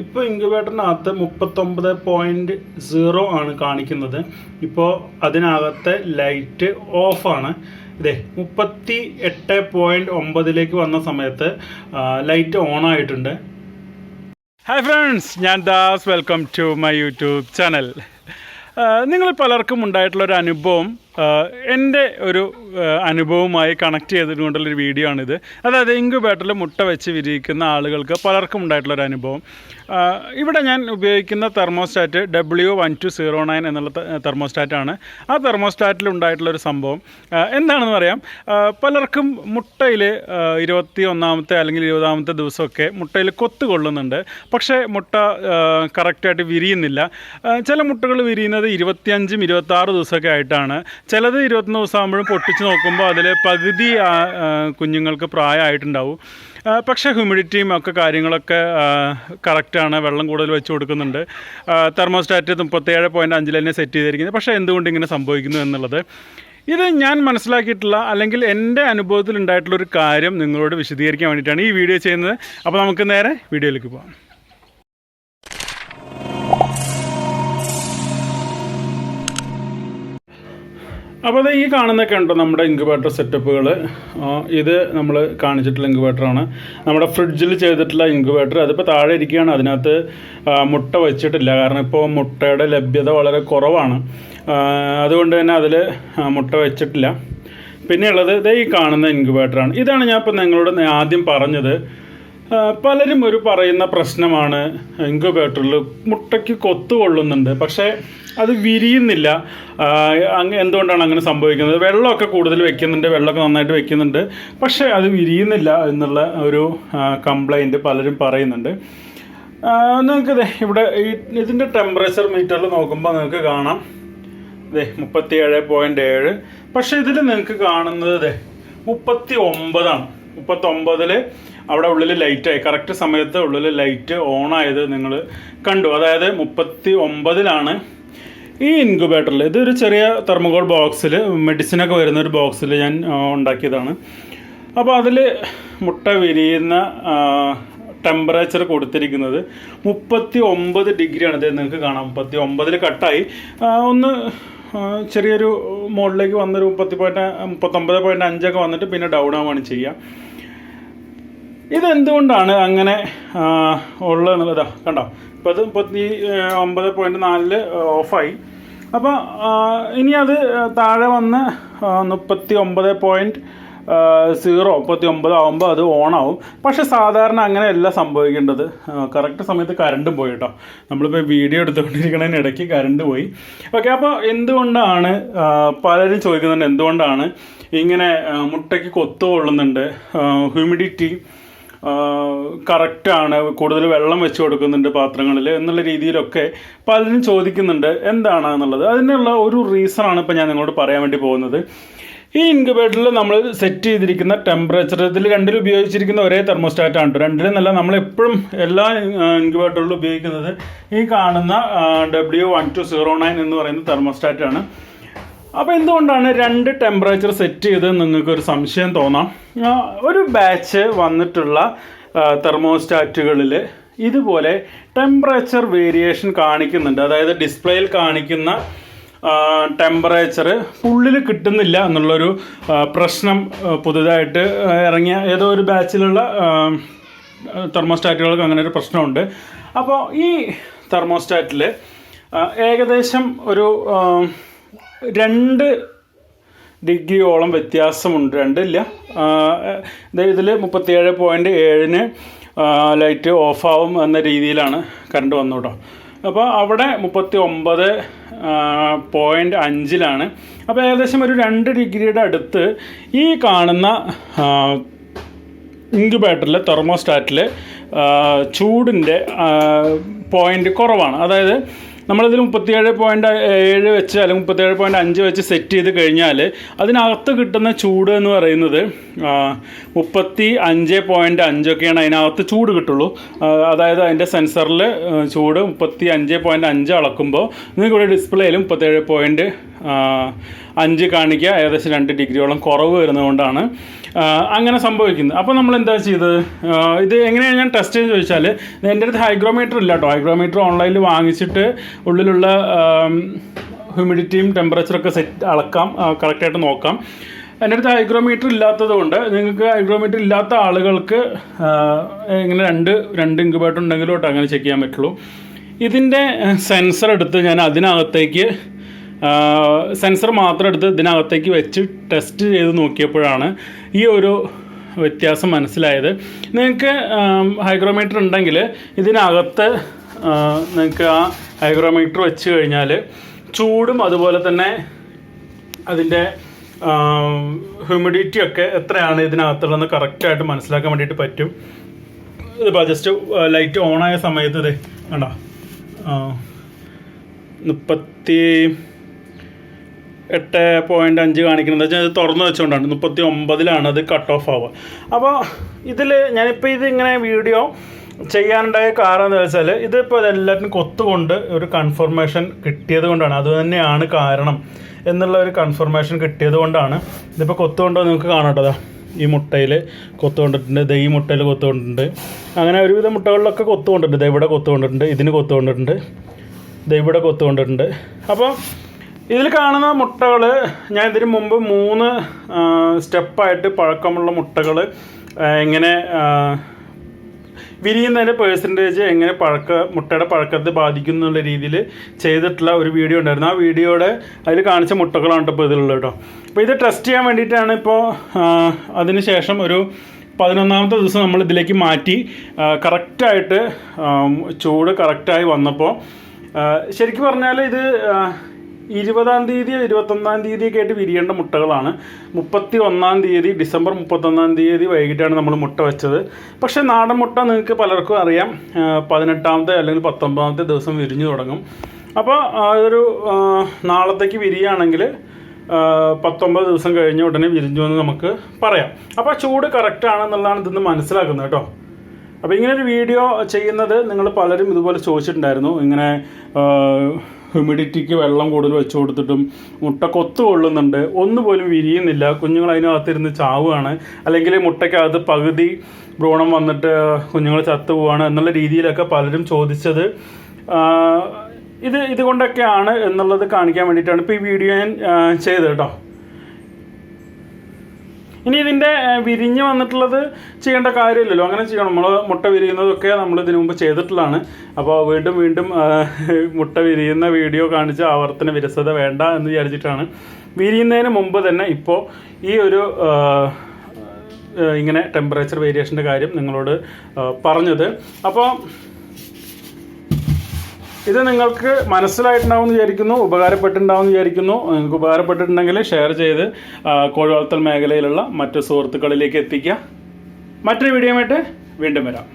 ഇപ്പോൾ ഇൻക്യുബേറ്ററിനകത്ത് മുപ്പത്തൊമ്പത് point zero ആണ് കാണിക്കുന്നത്. ഇപ്പോൾ അതിനകത്തെ ലൈറ്റ് ഓഫാണ് ഇതേ മുപ്പത്തി എട്ട് പോയിന്റ് ഒമ്പതിലേക്ക് വന്ന സമയത്ത് ലൈറ്റ് ഓൺ ആയിട്ടുണ്ട്. ഹായ് ഫ്രണ്ട്സ് ഞാൻ Das. Welcome to my YouTube channel നിങ്ങൾ പലർക്കും ഉണ്ടായിട്ടുള്ള ഒരു അനുഭവം എന്റെ ഒരു അനുഭവവുമായി കണക്ട് ചെയ്തുകൊണ്ടുള്ളൊരു വീഡിയോ ആണിത്. അതായത് ഇൻക്യുബേറ്ററിൽ മുട്ട വെച്ച് വിരിയിക്കുന്ന ആളുകൾക്ക് പലർക്കും ഉണ്ടായിട്ടുള്ള ഒരു അനുഭവം. ഇവിടെ ഞാൻ ഉപയോഗിക്കുന്ന thermostat W one two zero nine എന്നുള്ള തെർമോസ്റ്റാറ്റാണ് ആ തെർമോസ്റ്റാറ്റിൽ ഉണ്ടായിട്ടുള്ളൊരു സംഭവം. എന്താണെന്ന് പറയാം? പലർക്കും മുട്ടയിൽ ഇരുപത്തി ഒന്നാമത്തെ അല്ലെങ്കിൽ ഇരുപതാമത്തെ ദിവസമൊക്കെ മുട്ടയിൽ കൊത്തു കൊള്ളുന്നുണ്ട്. പക്ഷേ മുട്ട കറക്റ്റായിട്ട് വിരിയുന്നില്ല. ചില മുട്ടകൾ വിരിയുന്നത് ഇരുപത്തിയഞ്ചും ഇരുപത്താറ് ദിവസമൊക്കെ ആയിട്ടാണ്. ചിലത് ഇരുപത്തൊന്ന് ദിവസമാകുമ്പോഴും പൊട്ടിച്ച് നോക്കുമ്പോൾ അതിൽ പകുതി കുഞ്ഞുങ്ങൾക്ക് പ്രായമായിട്ടുണ്ടാവും. പക്ഷേ ഹ്യൂമിഡിറ്റിയും ഒക്കെ കാര്യങ്ങളൊക്കെ കറക്റ്റാണ് വെള്ളം കൂടുതൽ വെച്ച് കൊടുക്കുന്നുണ്ട്. തെർമോസ്റ്റാറ്റ് മുപ്പത്തേഴ് പോയിന്റ് അഞ്ചിൽ തന്നെ സെറ്റ് ചെയ്തിരിക്കുന്നത്. പക്ഷേ എന്തുകൊണ്ട് ഇങ്ങനെ സംഭവിക്കുന്നു എന്നുള്ളത്? ഇത് ഞാൻ മനസ്സിലാക്കിയിട്ടുള്ള അല്ലെങ്കിൽ എന്റെ അനുഭവത്തിൽ ഉണ്ടായിട്ടുള്ള ഒരു കാര്യം നിങ്ങളോട് വിശദീകരിക്കാൻ വേണ്ടിയിട്ടാണ് ഈ വീഡിയോ ചെയ്യുന്നത്. അപ്പോൾ നമുക്ക് നേരെ വീഡിയോയിലേക്ക് പോകാം അപ്പോൾ അത് ഈ കാണുന്നൊക്കെ ഉണ്ടോ നമ്മുടെ ഇൻക്യുബേറ്റർ സെറ്റപ്പുകൾ ഇത് നമ്മൾ കാണിച്ചിട്ടുള്ള ഇൻക്യുബേറ്ററാണ് നമ്മുടെ ഫ്രിഡ്ജിൽ ചെയ്തിട്ടുള്ള ഇൻക്യുബേറ്റർ അതിപ്പോൾ താഴെ ഇരിക്കുകയാണ്. അതിനകത്ത് മുട്ട വെച്ചിട്ടില്ല. കാരണം ഇപ്പോൾ മുട്ടയുടെ ലഭ്യത വളരെ കുറവാണ്. അതുകൊണ്ട് തന്നെ അതിൽ മുട്ട വെച്ചിട്ടില്ല. പിന്നെയുള്ളത് ഇതേ ഈ കാണുന്ന ഇൻക്യുബേറ്ററാണ് ഇതാണ് ഞാൻ ഇപ്പോൾ നിങ്ങളോട് ആദ്യം പറഞ്ഞത്. പലരും ഒരു പറയുന്ന പ്രശ്നമാണ് ഇൻക്യുബേറ്ററിൽ മുട്ടയ്ക്ക് കൊത്തു കൊള്ളുന്നുണ്ട്. പക്ഷേ അത് വിരിയുന്നില്ല. എന്തുകൊണ്ടാണ് അങ്ങനെ സംഭവിക്കുന്നത്? വെള്ളമൊക്കെ കൂടുതൽ വെക്കുന്നുണ്ട് വെള്ളമൊക്കെ നന്നായിട്ട് വെക്കുന്നുണ്ട്. പക്ഷേ അത് വിരിയുന്നില്ല എന്നുള്ള ഒരു കംപ്ലൈന്റ് പലരും പറയുന്നുണ്ട്. നിങ്ങൾക്ക് ഇവിടെ ഇതിന്റെ ടെമ്പറേച്ചർ മീറ്ററിൽ നോക്കുമ്പോൾ നിങ്ങൾക്ക് കാണാം. ദേ മുപ്പത്തി ഏഴ് പോയിന്റ് ഏഴ്. പക്ഷേ ഇതിൽ നിങ്ങൾക്ക് കാണുന്നത് ദേ മുപ്പത്തി ഒമ്പതാണ് മുപ്പത്തൊമ്പതിൽ അവിടെ ഉള്ളിൽ ലൈറ്റായി കറക്റ്റ് സമയത്ത് ഉള്ളിൽ ലൈറ്റ് ഓൺ ആയത് നിങ്ങൾ കണ്ടു. അതായത് മുപ്പത്തി ഒമ്പതിലാണ് ഈ ഇൻക്യുബേറ്ററിൽ ഇതൊരു ചെറിയ തെർമോകോൾ ബോക്സിൽ മെഡിസിനൊക്കെ വരുന്ന ഒരു ബോക്സിൽ ഞാൻ ഉണ്ടാക്കിയതാണ്. അപ്പോൾ അതിൽ മുട്ട വിരിയുന്ന ടെമ്പറേച്ചർ കൊടുത്തിരിക്കുന്നത് മുപ്പത്തി ഒമ്പത് ഡിഗ്രിയാണ്. ഇത് നിങ്ങൾക്ക് കാണാം. മുപ്പത്തി ഒമ്പതിൽ കട്ടായി ഒന്ന് ചെറിയൊരു മുകളിലേക്ക് വന്നൊരു മുപ്പത്തി പോയിന്റ് മുപ്പത്തൊമ്പത് പോയിന്റ് അഞ്ചൊക്കെ വന്നിട്ട് പിന്നെ ഡൗൺ ആവുകയാണ് ചെയ്യുക. ഇതെന്തുകൊണ്ടാണ് അങ്ങനെ ഉള്ളത് എന്നുള്ളതാ കണ്ടോ? ഇപ്പോൾ അത് മുപ്പത്തി ഒമ്പത് പോയിന്റ് നാലിൽ ഓഫായി. അപ്പോൾ ഇനി അത് താഴെ വന്ന് മുപ്പത്തി ഒമ്പത് പോയിന്റ് സീറോ മുപ്പത്തി ഒമ്പത് ആകുമ്പോൾ അത് ഓണാവും പക്ഷെ സാധാരണ അങ്ങനെയല്ല സംഭവിക്കേണ്ടത്. കറക്റ്റ് സമയത്ത് കറണ്ടും പോയി കേട്ടോ. നമ്മളിപ്പോൾ വീഡിയോ എടുത്തുകൊണ്ടിരിക്കുന്നതിന് ഇടയ്ക്ക് കറണ്ട് പോയി. ഓക്കെ അപ്പോൾ എന്തുകൊണ്ടാണ് പലരും ചോദിക്കുന്നുണ്ട് എന്തുകൊണ്ടാണ് ഇങ്ങനെ മുട്ടയ്ക്ക് കൊത്തു കൊള്ളുന്നുണ്ട് ഹ്യൂമിഡിറ്റി കറക്റ്റാണ് കൂടുതൽ വെള്ളം വെച്ച് കൊടുക്കുന്നുണ്ട് പാത്രങ്ങളിൽ എന്നുള്ള രീതിയിലൊക്കെ പലരും ചോദിക്കുന്നുണ്ട് എന്താണ് എന്നുള്ളത് അതിനുള്ള ഒരു റീസണാണ് ഇപ്പോൾ ഞാൻ നിങ്ങളോട് പറയാൻ വേണ്ടി പോകുന്നത്. ഈ ഇൻക്യുബേറ്ററിൽ നമ്മൾ സെറ്റ് ചെയ്തിരിക്കുന്ന ടെമ്പറേച്ചർ ഇതിൽ രണ്ടിലും ഉപയോഗിച്ചിരിക്കുന്ന ഒരേ തെർമോസ്റ്റാറ്റ് ആണ് രണ്ടിലും നല്ല നമ്മൾ എപ്പോഴും എല്ലാ ഇൻക്യുബേറ്ററിലും ഉപയോഗിക്കുന്നത് ഈ കാണുന്ന W one two zero nine എന്ന് പറയുന്ന തെർമോസ്റ്റാറ്റാണ് അപ്പോൾ എന്തുകൊണ്ടാണ് രണ്ട് ടെമ്പറേച്ചർ സെറ്റ് ചെയ്ത് നിങ്ങൾക്ക് ഒരു സംശയം തോന്നാം? ഒരു ബാച്ച് വന്നിട്ടുള്ള തെർമോസ്റ്റാറ്റുകളിൽ ഇതുപോലെ ടെമ്പറേച്ചർ വേരിയേഷൻ കാണിക്കുന്നുണ്ട്. അതായത് ഡിസ്പ്ലേയിൽ കാണിക്കുന്ന ടെമ്പറേച്ചർ ഉള്ളിൽ കിട്ടുന്നില്ല എന്നുള്ളൊരു പ്രശ്നം പുതുതായിട്ട് ഇറങ്ങിയ ഏതോ ഒരു ബാച്ചിലുള്ള തെർമോസ്റ്റാറ്റുകൾക്ക് അങ്ങനെ ഒരു പ്രശ്നമുണ്ട്. അപ്പോൾ ഈ തെർമോസ്റ്റാറ്റിൽ ഏകദേശം ഒരു രണ്ട് ഡിഗ്രിയോളം വ്യത്യാസമുണ്ട്. രണ്ടില്ല. ഇതിൽ മുപ്പത്തിയേഴ് പോയിന്റ് ഏഴിന് ലൈറ്റ് ഓഫാവും എന്ന രീതിയിലാണ് കറണ്ട് വന്നു കേട്ടോ അപ്പോൾ അവിടെ മുപ്പത്തി ഒമ്പത് പോയിന്റ് അഞ്ചിലാണ്. അപ്പോൾ ഏകദേശം ഒരു രണ്ട് ഡിഗ്രിയുടെ അടുത്ത് ഈ കാണുന്ന ഇൻക്യുബേറ്ററിൽ തെർമോസ്റ്റാറ്റിൽ ചൂടിന്റെ പോയിന്റ് കുറവാണ്. അതായത് നമ്മളിതിൽ മുപ്പത്തിയേഴ് പോയിന്റ് ഏഴ് വെച്ച് അല്ലെങ്കിൽ മുപ്പത്തിയേഴ് പോയിന്റ് അഞ്ച് വെച്ച് സെറ്റ് ചെയ്ത് കഴിഞ്ഞാൽ അതിനകത്ത് കിട്ടുന്ന ചൂട് എന്ന് പറയുന്നത് മുപ്പത്തി അഞ്ച് പോയിന്റ് അഞ്ചൊക്കെയാണ് അതിനകത്ത് ചൂട് കിട്ടുള്ളൂ. അതായത് അതിന്റെ സെൻസറിൽ ചൂട് മുപ്പത്തി അഞ്ച് പോയിന്റ് അഞ്ച് അളക്കുമ്പോൾ നിങ്ങൾക്ക് ഇവിടെ ഡിസ്പ്ലേയിൽ മുപ്പത്തേഴ് പോയിന്റ് അഞ്ച് കാണിക്കുക. ഏകദേശം രണ്ട് ഡിഗ്രിയോളം കുറവ് വരുന്നതുകൊണ്ടാണ്. അങ്ങനെ സംഭവിക്കുന്നത്. അപ്പോൾ നമ്മൾ എന്താ ചെയ്തത് ഇത് എങ്ങനെയാണ് ഞാൻ ടെസ്റ്റ് ചെയ്ത് ചോദിച്ചാൽ എന്റെ അടുത്ത് ഹൈഗ്രോമീറ്റർ ഇല്ല കേട്ടോ. ഹൈഗ്രോമീറ്റർ ഓൺലൈനിൽ വാങ്ങിച്ചിട്ട് ഉള്ളിലുള്ള ഹ്യൂമിഡിറ്റിയും ടെമ്പറേച്ചറൊക്കെ സെറ്റ് അളക്കാം. കറക്റ്റായിട്ട് നോക്കാം. എന്റെ അടുത്ത് ഹൈഗ്രോമീറ്റർ ഇല്ലാത്തത് കൊണ്ട് നിങ്ങൾക്ക് ഹൈഗ്രോമീറ്റർ ഇല്ലാത്ത ആളുകൾക്ക് ഇങ്ങനെ രണ്ട് രണ്ട് ഇൻക്യുബേറ്റർ ഉണ്ടെങ്കിലും അങ്ങനെ ചെക്ക് ചെയ്യാൻ പറ്റുള്ളൂ. ഇതിന്റെ സെൻസർ എടുത്ത് ഞാൻ അതിനകത്തേക്ക് സെൻസർ മാത്രം എടുത്ത് ഇതിനകത്തേക്ക് വെച്ച് ടെസ്റ്റ് ചെയ്ത് നോക്കിയപ്പോഴാണ് ഈ ഒരു വ്യത്യാസം മനസ്സിലായത്. നിങ്ങൾക്ക് ഹൈഗ്രോമീറ്റർ ഉണ്ടെങ്കിൽ ഇതിനകത്ത് നിങ്ങൾക്ക് ആ ഹൈഗ്രോമീറ്റർ വെച്ച് കഴിഞ്ഞാൽ ചൂടും അതുപോലെ തന്നെ അതിന്റെ ഹ്യൂമിഡിറ്റി ഒക്കെ എത്രയാണ് ഇതിനകത്തുള്ളതെന്ന് കറക്റ്റായിട്ട് മനസ്സിലാക്കാൻ വേണ്ടിയിട്ട് പറ്റും. ഇതിപ്പോൾ ജസ്റ്റ് ലൈറ്റ് ഓണായ സമയത്ത് ഇത് വേണ്ട മുപ്പത്തി എട്ട് പോയിന്റ് അഞ്ച് കാണിക്കുന്നത്. വെച്ചാൽ ഇത് തുറന്നു വെച്ചുകൊണ്ടാണ് മുപ്പത്തി ഒമ്പതിലാണ് അത് കട്ട് ഓഫ് ആവുക. അപ്പോൾ ഇതിൽ ഞാനിപ്പോൾ ഇത് വീഡിയോ ചെയ്യാനുണ്ടായ കാരണം എന്താ വെച്ചാൽ ഇതിപ്പോൾ ഇതെല്ലാത്തിനും കൊത്തുകൊണ്ട് ഒരു കൺഫർമേഷൻ കിട്ടിയത് കൊണ്ടാണ്. അത് തന്നെയാണ് കാരണം എന്നുള്ള ഒരു കൺഫർമേഷൻ കിട്ടിയത് കൊണ്ടാണ് ഇതിപ്പോൾ കൊത്തുകൊണ്ടോ നിങ്ങൾക്ക് കാണാട്ടോ ഈ മുട്ടയിൽ കൊത്തുകൊണ്ടിട്ടുണ്ട്. ദൈ മുട്ടയിൽ കൊത്തുകൊണ്ടിട്ടുണ്ട്. അങ്ങനെ ഒരുവിധ മുട്ടകളിലൊക്കെ കൊത്തുകൊണ്ടിട്ടുണ്ട്. ഇവിടെ കൊത്തുകൊണ്ടിട്ടുണ്ട്. ഇതിന് കൊത്തുകൊണ്ടിട്ടുണ്ട്. ദേ ഇവിടെ കൊത്തുകൊണ്ടിട്ടുണ്ട്. അപ്പോൾ ഇതിൽ കാണുന്ന മുട്ടകൾ ഞാൻ ഇതിന് മുമ്പ് മൂന്ന് സ്റ്റെപ്പായിട്ട് പഴക്കമുള്ള മുട്ടകൾ എങ്ങനെ വിരിയുന്നതിന്റെ പേഴ്സന്റേജ് എങ്ങനെ പഴക്ക മുട്ടയുടെ പഴക്കത്തെ ബാധിക്കും എന്നുള്ള രീതിയിൽ ചെയ്തിട്ടുള്ള ഒരു വീഡിയോ ഉണ്ടായിരുന്നു. ആ വീഡിയോയുടെ അതിൽ കാണിച്ച മുട്ടകളാണ് ഇപ്പോൾ ഇതിലുള്ളത് കേട്ടോ. അപ്പോൾ ഇത് ടെസ്റ്റ് ചെയ്യാൻ വേണ്ടിയിട്ടാണ് ഇപ്പോൾ അതിന് ശേഷം ഒരു പതിനൊന്നാമത്തെ ദിവസം നമ്മൾ ഇതിലേക്ക് മാറ്റി കറക്റ്റായിട്ട് ചൂട് കറക്റ്റായി വന്നപ്പോൾ ശരിക്കും പറഞ്ഞാൽ ഇത് ഇരുപതാം തീയതി ഇരുപത്തൊന്നാം തീയതിയൊക്കെ ആയിട്ട് വിരിയേണ്ട മുട്ടകളാണ്. മുപ്പത്തി ഒന്നാം തീയതി ഡിസംബർ മുപ്പത്തൊന്നാം തീയതി വൈകിട്ടാണ് നമ്മൾ മുട്ട വെച്ചത്. പക്ഷേ നാടൻ മുട്ട നിങ്ങൾക്ക് പലർക്കും അറിയാം. പതിനെട്ടാമത്തെ അല്ലെങ്കിൽ പത്തൊമ്പതാമത്തെ ദിവസം വിരിഞ്ഞു തുടങ്ങും. അപ്പോൾ അതൊരു നാളത്തേക്ക് വിരിയാണെങ്കിൽ പത്തൊമ്പത് ദിവസം കഴിഞ്ഞ ഉടനെ വിരിഞ്ഞു എന്ന് നമുക്ക് പറയാം. അപ്പോൾ ചൂട് കറക്റ്റ് ആണെന്നുള്ളതാണ് ഇതിന്ന് മനസ്സിലാക്കുന്നത് കേട്ടോ. അപ്പോൾ ഇങ്ങനെ ഒരു വീഡിയോ ചെയ്യുന്നത് നിങ്ങൾ പലരും ഇതുപോലെ ചോദിച്ചിട്ടുണ്ടായിരുന്നു. ഇങ്ങനെ ഹ്യൂമിഡിറ്റിക്ക് വെള്ളം കൂടുതൽ വെച്ച് കൊടുത്തിട്ടും മുട്ട കൊത്തു കൊള്ളുന്നുണ്ട്. ഒന്നുപോലും വിരിയുന്നില്ല. കുഞ്ഞുങ്ങൾ അതിനകത്തിരുന്ന് ചാവുകയാണ്. അല്ലെങ്കിൽ മുട്ടയ്ക്കകത്ത് പകുതി ഭ്രൂണം വന്നിട്ട് കുഞ്ഞുങ്ങൾ ചത്തു പോവാണ് എന്നുള്ള രീതിയിലൊക്കെ പലരും ചോദിച്ചത്. ഇത് ഇതുകൊണ്ടൊക്കെയാണ് എന്നുള്ളത് കാണിക്കാൻ വേണ്ടിയിട്ടാണ് ഇപ്പോൾ ഈ വീഡിയോ ഞാൻ ചെയ്തത് കേട്ടോ. ഇനി ഇതിന്റെ വിരിഞ്ഞ് വന്നിട്ടുള്ളത് ചെയ്യേണ്ട കാര്യമില്ലല്ലോ. അങ്ങനെ ചെയ്യണം. നമ്മൾ മുട്ട വിരിയുന്നതൊക്കെ നമ്മൾ ഇതിനു മുമ്പ് ചെയ്തിട്ടുള്ളതാണ്. അപ്പോൾ വീണ്ടും വീണ്ടും മുട്ട വിരിയുന്ന വീഡിയോ കാണിച്ച് ആവർത്തന വിരസത വേണ്ട എന്ന് വിചാരിച്ചിട്ടാണ്. വിരിയുന്നതിന് മുമ്പ് തന്നെ ഇപ്പോൾ ഈ ഒരു ഇങ്ങനെ ടെമ്പറേച്ചർ വേരിയേഷന്റെ കാര്യം നിങ്ങളോട് പറഞ്ഞത്. അപ്പോൾ ഇത് നിങ്ങൾക്ക് മനസ്സിലായിട്ടുണ്ടാവും എന്ന് വിചാരിക്കുന്നു ഉപകാരപ്പെട്ടിട്ടുണ്ടാവും എന്ന് വിചാരിക്കുന്നു. നിങ്ങൾക്ക് ഉപകാരപ്പെട്ടിട്ടുണ്ടെങ്കിൽ ഷെയർ ചെയ്ത് കോഴിവളർത്തൽ കോഴി വളർത്തൽ മേഖലയിലുള്ള മറ്റു സുഹൃത്തുക്കളിലേക്ക് എത്തിക്കുക. മറ്റൊരു വീഡിയോ ആയിട്ട് വീണ്ടും വരാം.